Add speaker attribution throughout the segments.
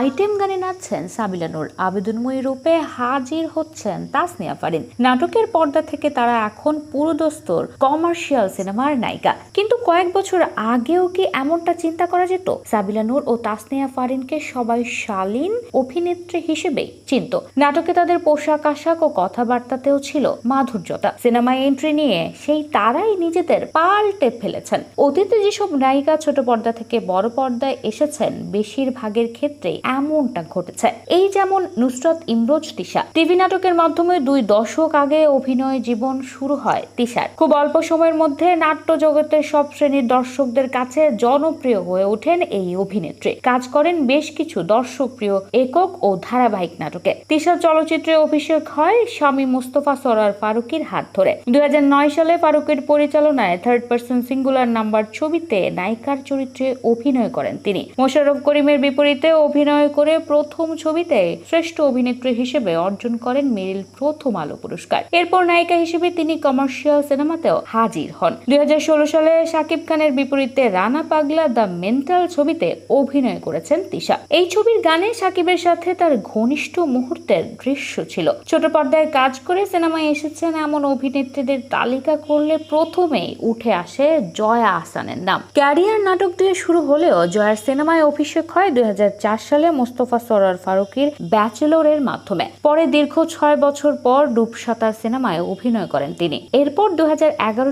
Speaker 1: Item গানে নাচছেন সাবিলা নূর। আবেদনময়ী রূপে হাজির হচ্ছেন তাসনিয়া ফারিন। নাটকের পর্দা থেকে তারা এখন পুরোদস্তর কমার্শিয়াল সিনেমার নায়িকা। কিন্তু কয়েক বছর আগেও কি এমনটা চিন্তা করা যেত? সাবিলা নূর ও তাসনিয়া ফারিনকে সবাই শালীন অভিনেত্রী হিসেবেই চিনত। নাটকে তাদের পোশাক আশাক ও কথাবার্তাতেও ছিল মাধুর্যতা। সিনেমায় এন্ট্রি নিয়ে সেই তারাই নিজেদের পাল্টে ফেলেছেন। অতীতে যেসব নায়িকা ছোট পর্দা থেকে বড় পর্দায় এসেছেন, বেশিরভাগের ক্ষেত্রে এমনটা ঘটেছে। এই যেমন নুসরত ইমরোজ তিশা, টিভি নাটকের মাধ্যমে দুই দশক আগে অভিনয় জীবন শুরু হয় তিশার। খুব অল্প সময়ের মধ্যে নাট্য জগতের সব শ্রেণির দর্শকদের কাছে জনপ্রিয় হয়ে ওঠেন এই অভিনেত্রী। কাজ করেন বেশ কিছু দর্শকপ্রিয় একক ও ধারাবাহিক নাটকে। তিশার চলচ্চিত্রে অভিষেক হয় স্বামী মুস্তফা সরার ফারুকির হাত ধরে। দুই হাজার নয় সালে ফারুকের পরিচালনায় থার্ড পার্সন সিঙ্গুলার নাম্বার ছবিতে নায়িকার চরিত্রে অভিনয় করেন তিনি। মোশাররফ করিমের বিপরীতে অভিনয় করে প্রথম ছবিতে শ্রেষ্ঠ অভিনেত্রী হিসেবে অর্জন করেন মেরিল প্রথম আলো পুরস্কার। এরপর নায়িকা হিসেবে তিনি কমার্শিয়াল সিনেমাতেও হাজির হন। দুই হাজার ষোলো সালে শাকিব খানের বিপরীতে রানা পাগলা দ্য মেন্টাল ছবিতে অভিনয় করেছেন তিশা। এই ছবির গানে শাকিবের সাথে তার ঘনিষ্ঠ মুহূর্তের দৃশ্য ছিল। ছোট পর্দায় কাজ করে সিনেমায় এসেছেন এমন অভিনেত্রীদের তালিকা করলে প্রথমেই উঠে আসে জয়া আহসানের নাম। ক্যারিয়ার নাটক দিয়ে শুরু হলেও জয়ার সিনেমায় অভিষেক হয় দুই মোস্তফা সরার ফারুকির ব্যাচেলরের মাধ্যমে। পরে দীর্ঘ ছয় বছর পর ডুবসাঁতার সিনেমায় অভিনয় করেন তিনি। এরপর দু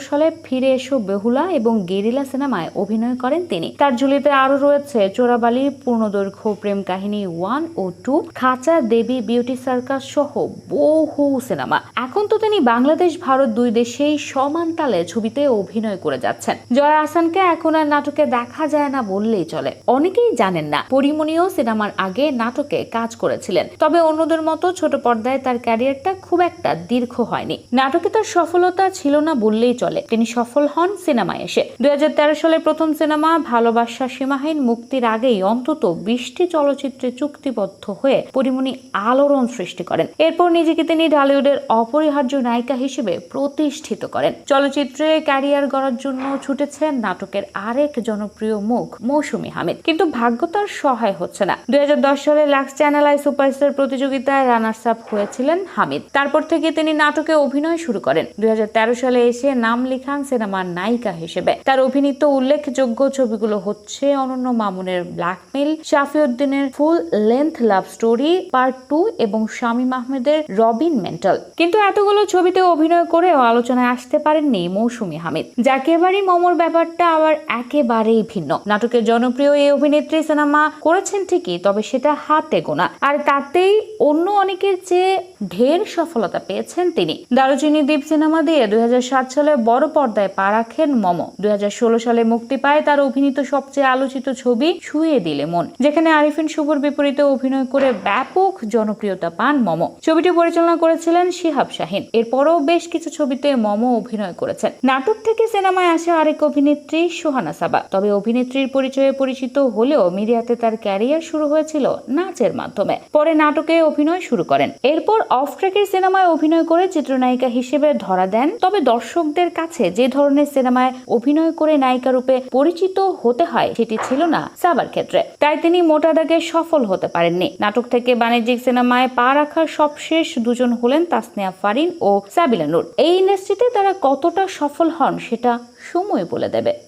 Speaker 1: সালে ফিরে এসো বেহুলা এবং গেরিলা সিনেমায় অভিনয় করেন তিনি। তার ঝুলিতে আরও রয়েছে চোরাবালি, পূর্ণদৈর্ঘ্য প্রেম কাহিনী ওয়ান ও টু, খাঁচা, দেবী, বিউটি সার্কাস সহ বহু সিনেমা। এখন তো তিনি বাংলাদেশ, ভারত দুই দেশেই সমান তালে ছবিতে অভিনয় করে যাচ্ছেন। জয়া আহসানকে এখন আর নাটকে দেখা যায় না বললেই চলে। অনেকেই জানেন না পরিমণিও সিনেমার আগে নাটকে কাজ করেছিলেন। তবে অন্যদের মতো ছোট পর্দায় তার ক্যারিয়ারটা খুব একটা দীর্ঘ হয়নি। নাটকে তার সফলতা ছিল না বললেই চলে। তিনি সফল হন সিনেমায় এসে। দুই হাজার তেরো সালে প্রথম সিনেমা ভালোবাসা সীমাহীন মুক্তির আগেই অন্তত বিশটি চলচ্চিত্রে চুক্তিবদ্ধ হয়ে পরিমণি আলোড়ন সৃষ্টি করেন। এরপর নিজেকে তিনি ঢালিউডের অপরিহার্য নায়িকা হিসেবে প্রতিষ্ঠিত করেন। চলচ্চিত্রে ক্যারিয়ার গড়ার জন্য ছুটেছেন নাটকের আরেক জনপ্রিয় মুখ মৌসুমি হামিদ। কিন্তু ভাগ্য তার সহায় হচ্ছে না। দুই হাজার দশ সালে লাক্স চ্যানেল আই সুপারস্টার প্রতিযোগিতায় রানার্স আপ হয়েছিলেন হামিদ। তারপর থেকে তিনি নাটকে অভিনয় শুরু করেন। দুই সালে এসে নাম লিখান সিনেমার নায়িকা হিসেবে। তার অভিনীত উল্লেখযোগ্য ছবিগুলো হচ্ছে অনন্য মামুনের blackmail শাফিউদ্দিনের full length love story, part two এবং শামীম আহমেদের রবিন মেন্টাল। কিন্তু এতগুলো ছবিতে অভিনয় করেও আলোচনায় আসতে পারেননি মৌসুমী হামিদ। যাকে, এবারই মমর ব্যাপারটা আবার একেবারেই ভিন্ন। নাটকের জনপ্রিয় এই অভিনেত্রী সিনেমা করেছেন ঠিকই তবে সেটা হাতে গোনা। আর তাতেই অন্য অনেকের চেয়ে ঢের সফলতা পেয়েছেন তিনি। দারুচিনি দ্বীপ সিনেমা দিয়ে দুই সালে বড় পর্দায় পা রাখেন মম। দুই সালে মুক্তি পায় তার অভিনীত সবচেয়ে আলোচিত ছবি ছুঁয়ে দিলে মন, যেখানে আরিফিন শুভর বিপরীতে অভিনয় করে ব্যাপক জনপ্রিয়তা পান মম। ছবিটি পরিচালনা করেছিলেন শিহাব শাহিন। এরপরও বেশ কিছু ছবিতে মম অভিনয় করেছেন। নাটক থেকে সিনেমায় আসা আরেক অভিনেত্রী সোহানা সাবা। তবে অভিনেত্রীর পরিচয়ে পরিচিত হলেও মিডিয়াতে তার ক্যারিয়ার শুরু হয়েছিল নাচের মাধ্যমে। পরে নাটকে অভিনয় শুরু করেন। এরপর অফ ট্র্যাকের সিনেমায় অভিনয় করে চিত্রনায়িকা হিসেবে ধরা দেন। তবে দর্শকদের কাছে যে ধরনের সিনেমায় অভিনয় করে নায়িকা রূপে পরিচিত হতে হয় সেটি ছিল না সাবার ক্ষেত্রে। তাই তিনি মোটা দাগে সফল হতে পারেননি। নাটক থেকে বাণিজ্যিক সিনেমায় পা রাখার সবশেষ দুজন হলেন তাসনিয়া ফারিন ও সাবিলা নূর। এই ইন্ডাস্ট্রিতে তারা কতটা সফল হন সেটা সময় বলে দেবে।